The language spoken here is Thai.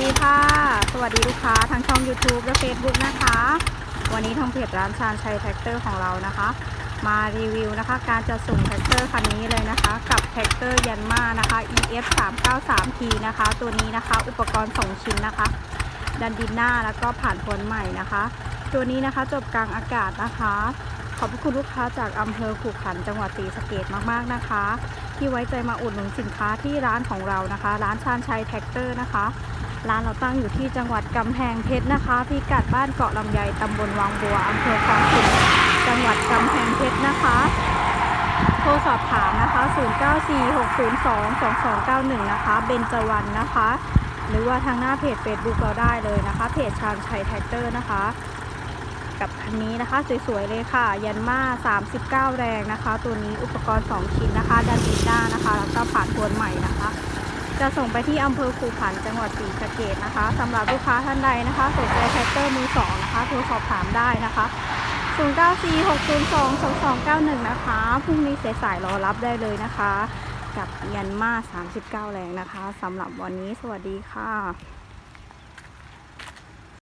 ดีค่ะ สวัสดีลูกค้าทางช่อง YouTube และ Facebook นะคะ วันนี้ทางเพจร้านชาญชัยแท็กเตอร์ของเรานะคะ มารีวิวนะคะ การจะส่งแท็กเตอร์คันนี้เลยนะคะ กับแท็กเตอร์ยันมานะคะ EF 3 9 3 T นะคะ ตัวนี้นะคะ อุปกรณ์ 2 ชิ้นนะคะ ดันดินหน้าแล้วก็ผ่านพ้นใหม่นะคะ ตัวนี้นะคะจบกลางอากาศนะคะ ขอบคุณลูกค้าจากอำเภอขุขันจังหวัดศรีสะเกดมากๆนะคะที่ไว้ใจมาอุดหนุนสินค้าที่ร้านของเรานะคะ ร้านชาญชัยแท็กเตอร์นะคะ ร้านเราตั้งอยู่ที่จังหวัดกำแพงเพชรนะคะ พิกัดบ้านเกาะลำไยตำบลวังบัวอำเภอคลองขุนจังหวัดกำแพงเพชรนะคะ โทรสอบถามนะคะ 0946022291 นะคะ เบญจวรรณนะคะ หรือว่าทางหน้าเพจ Facebook เราได้เลยนะคะ เพจชาญชัยแท็กเตอร์นะคะ กับคันนี้นะคะ สวยๆเลยค่ะ ยันมา 39 แรงนะคะ ตัวนี้อุปกรณ์ 2 ชิ้นนะคะ ดันดินหน้านะคะ แล้วก็ผ่านทวนใหม่นะคะ จะส่งไปที่อำเภอคูขันจังหวัดศรีสะเกดนะคะสำหรับลูกค้าท่านใดนะคะสนใจแท็กเตอร์มือสองนะคะโทรสอบถามได้นะคะ 0946022291 นะคะพรุ่งนี้สายๆรอรับได้เลยนะคะ กับยันมา39 แรงนะคะสำหรับวันนี้สวัสดีค่ะ